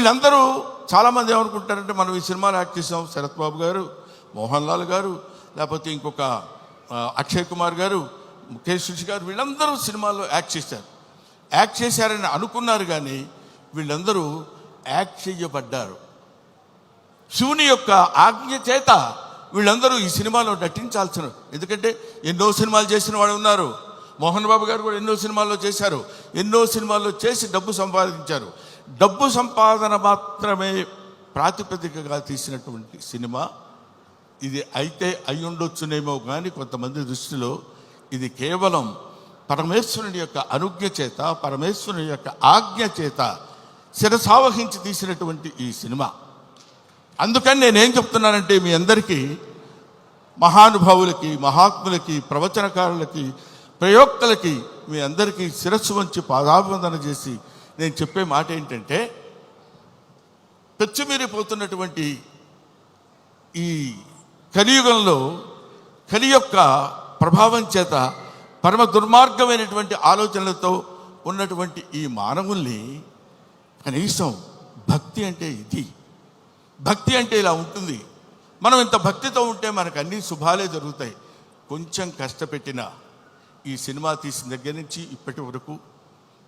వీళ్ళందరూ చాలామంది ఏమనుకుంటారంటే మనం ఈ సినిమాలు యాక్ట్ చేసాం శరత్ బాబు గారు మోహన్ లాల్ గారు లేకపోతే ఇంకొక అక్షయ్ కుమార్ గారు ముఖేష్ రుషి గారు వీళ్ళందరూ సినిమాల్లో యాక్ట్ చేశారు. యాక్ట్ చేశారని అనుకున్నారు కానీ వీళ్ళందరూ యాక్ట్ చేయబడ్డారు శివుని యొక్క ఆజ్ఞ చేత వీళ్ళందరూ ఈ సినిమాలో నటించాల్సిన ఎందుకంటే ఎన్నో సినిమాలు చేసిన వాళ్ళు ఉన్నారు. మోహన్ బాబు గారు కూడా ఎన్నో సినిమాల్లో చేశారు. ఎన్నో సినిమాల్లో చేసి డబ్బు సంపాదించారు. డబ్బు సంపాదన మాత్రమే ప్రాతిపదికగా తీసినటువంటి సినిమా. ఇది అయితే అయి ఉండొచ్చునేమో కానీ కొంతమంది దృష్టిలో ఇది కేవలం పరమేశ్వరుని యొక్క అనుజ్ఞ చేత పరమేశ్వరుని యొక్క ఆజ్ఞ చేత శిరసావహించి తీసినటువంటి ఈ సినిమా. అందుకని నేనేం చెప్తున్నానంటే మీ అందరికీ మహానుభావులకి మహాత్ములకి ప్రవచనకారులకి ప్రయోక్తలకి మీ అందరికీ శిరస్సు వంచి పాదాభివందన చేసి నేను చెప్పే మాట ఏంటంటే పెచ్చుమీరిపోతున్నటువంటి ఈ కలియుగంలో కలి యొక్క ప్రభావం చేత పరమ దుర్మార్గమైనటువంటి ఆలోచనలతో ఉన్నటువంటి ఈ మానవుల్ని కనీసం భక్తి అంటే ఇది. భక్తి అంటే ఇలా ఉంటుంది. మనం ఇంత భక్తితో ఉంటే మనకు అన్ని శుభాలే జరుగుతాయి. కొంచెం కష్టపెట్టిన ఈ సినిమా తీసిన దగ్గర నుంచి ఇప్పటి వరకు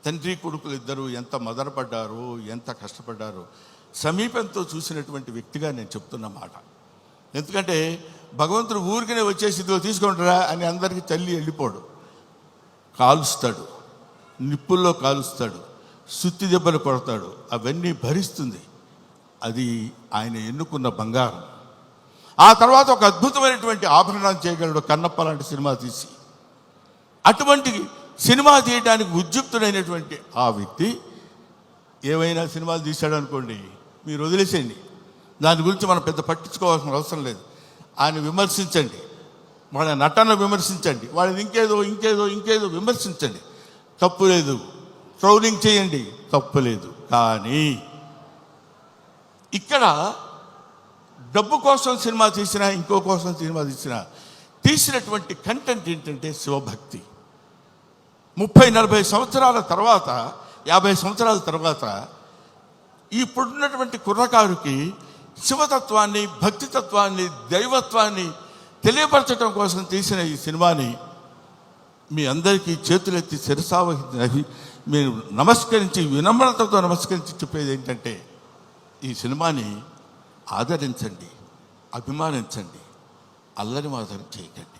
తండ్రి కొడుకులు ఇద్దరు ఎంత మదనపడ్డారు ఎంత కష్టపడ్డారు. సమీపంతో చూసినటువంటి వ్యక్తిగా నేను చెప్తున్న మాట. ఎందుకంటే భగవంతుడు ఊరికనే వచ్చేసి ఇదిగో తీసుకుంటారా అని అందరికీ తల్లి వెళ్ళిపోడు. కాలుస్తాడు. నిప్పుల్లో కాలుస్తాడు. సుత్తి దెబ్బలు కొడతాడు. అవన్నీ భరిస్తుంది. అది ఆయన ఎన్నుకున్న బంగారం. ఆ తర్వాత ఒక అద్భుతమైనటువంటి ఆభరణం చేయగలడు కన్నప్ప లాంటి సినిమా తీసి. అటువంటి సినిమా తీయడానికి ఉద్యుక్తుడైనటువంటి ఆ వ్యక్తి ఏవైనా సినిమాలు తీశాడు అనుకోండి మీరు వదిలేసేయండి. దాని గురించి మనం పెద్ద పట్టించుకోవాల్సిన అవసరం లేదు. ఆయన విమర్శించండి. వాళ్ళ నటన విమర్శించండి. వాళ్ళని ఇంకేదో ఇంకేదో ఇంకేదో విమర్శించండి. తప్పు లేదు. ట్రోలింగ్ చేయండి. తప్పు లేదు. కానీ ఇక్కడ డబ్బు కోసం సినిమా తీసినా ఇంకో కోసం సినిమా తీసినా తీసినటువంటి కంటెంట్ ఏంటంటే శివభక్తి. ముప్పై నలభై సంవత్సరాల తర్వాత యాభై సంవత్సరాల తర్వాత ఇప్పుడున్నటువంటి కుర్రకారుకి శివతత్వాన్ని భక్తితత్వాన్ని దైవత్వాన్ని తెలియపరచడం కోసం తీసిన ఈ సినిమాని మీ అందరికీ చేతులెత్తి శిరసావహి మీరు నమస్కరించి వినమ్రతతో నమస్కరించి చెప్పేది ఏంటంటే ఈ సినిమాని ఆదరించండి అభిమానించండి అల్లరి మాదరం చేయకండి.